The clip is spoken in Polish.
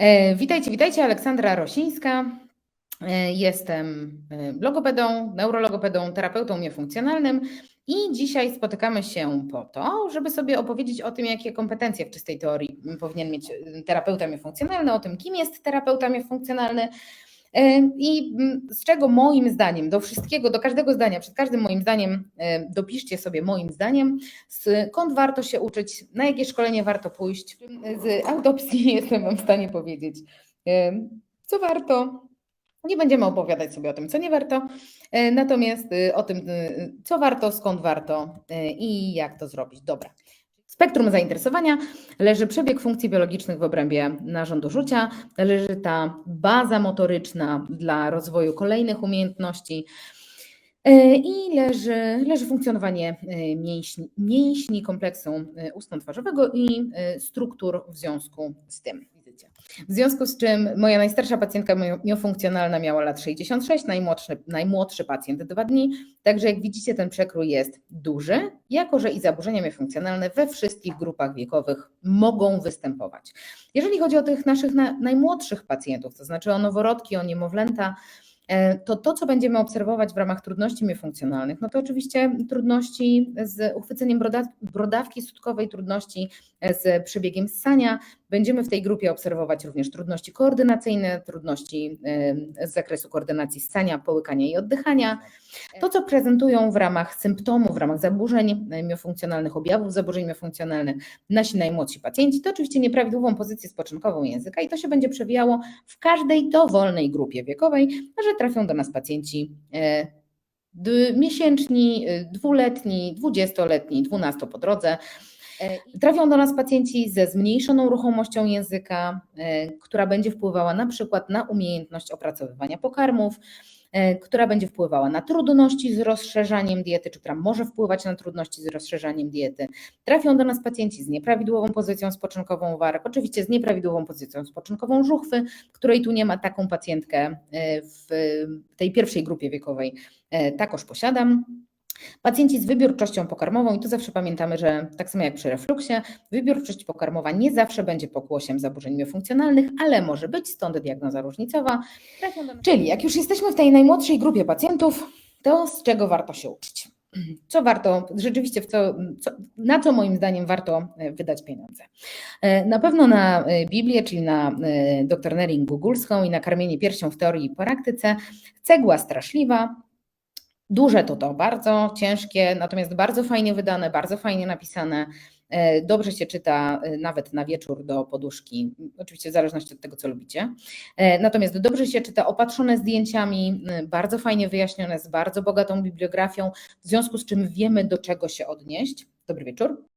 E, Witajcie, witajcie. Aleksandra Rosińska. E, Jestem e, logopedą, neurologopedą, terapeutą niefunkcjonalnym i dzisiaj spotykamy się po to, żeby sobie opowiedzieć o tym, jakie kompetencje w czystej teorii powinien mieć terapeuta niefunkcjonalny, o tym, kim jest terapeuta niefunkcjonalny e, i mm, z czego moim zdaniem, do wszystkiego, do każdego zdania, przed każdym moim zdaniem e, dopiszcie sobie moim zdaniem, skąd warto się uczyć, na jakie szkolenie warto pójść. Z autopsji jestem Wam w stanie powiedzieć, e, co warto. Nie będziemy opowiadać sobie o tym, co nie warto, natomiast o tym, co warto, skąd warto i jak to zrobić. Dobra. Spektrum zainteresowania. Leży przebieg funkcji biologicznych w obrębie narządu rzucia, leży ta baza motoryczna dla rozwoju kolejnych umiejętności, E, I leży, leży funkcjonowanie e, mięśni, mięśni kompleksu e, ustno-twarzowego i struktur w związku z tym. Widzicie. W związku z czym moja najstarsza pacjentka mio- miofunkcjonalna miała lat 66, najmłodszy, najmłodszy pacjent 2 dni. Także jak widzicie, ten przekrój jest duży, jako że i zaburzenia miofunkcjonalne we wszystkich grupach wiekowych mogą występować. Jeżeli chodzi o tych naszych na, najmłodszych pacjentów, to znaczy o noworodki, o niemowlęta, to to, co będziemy obserwować w ramach trudności miofunkcjonalnych, no to oczywiście trudności z uchwyceniem broda, brodawki sutkowej, trudności z przebiegiem ssania. Będziemy w tej grupie obserwować również trudności koordynacyjne, trudności e, z zakresu koordynacji ssania, połykania i oddychania. To, co prezentują w ramach symptomów, w ramach zaburzeń e, miofunkcjonalnych, objawów zaburzeń miofunkcjonalnych nasi najmłodsi pacjenci, to oczywiście nieprawidłową pozycję spoczynkową języka i to się będzie przewijało w każdej dowolnej grupie wiekowej, że trafią do nas pacjenci e, miesięczni, e, dwuletni, dwudziestoletni, dwunasto po drodze. E, Trafią do nas pacjenci ze zmniejszoną ruchomością języka, e, która będzie wpływała na przykład na umiejętność opracowywania pokarmów, e, która będzie wpływała na trudności z rozszerzaniem diety, czy która może wpływać na trudności z rozszerzaniem diety. Trafią do nas pacjenci z nieprawidłową pozycją spoczynkową warg, oczywiście z nieprawidłową pozycją spoczynkową żuchwy, której tu nie ma, taką pacjentkę w tej pierwszej grupie wiekowej takoż posiadam. Pacjenci z wybiórczością pokarmową, i tu zawsze pamiętamy, że tak samo jak przy refluksie, wybiórczość pokarmowa nie zawsze będzie pokłosiem zaburzeń miofunkcjonalnych, ale może być, stąd diagnoza różnicowa. Czyli jak już jesteśmy w tej najmłodszej grupie pacjentów, to z czego warto się uczyć? Co warto, rzeczywiście, co, co, na co moim zdaniem warto e, wydać pieniądze? E, Na pewno na e, Biblię, czyli na e, doktrynerę gugulską i na karmienie piersią w teorii i praktyce. Cegła straszliwa, Duże to to, bardzo ciężkie, natomiast bardzo fajnie wydane, bardzo fajnie napisane. E, Dobrze się czyta e, nawet na wieczór do poduszki, oczywiście w zależności od tego, co lubicie. E, Natomiast dobrze się czyta opatrzone zdjęciami, bardzo fajnie wyjaśnione, z bardzo bogatą bibliografią, w związku z czym wiemy, do czego się odnieść. Dobry wieczór.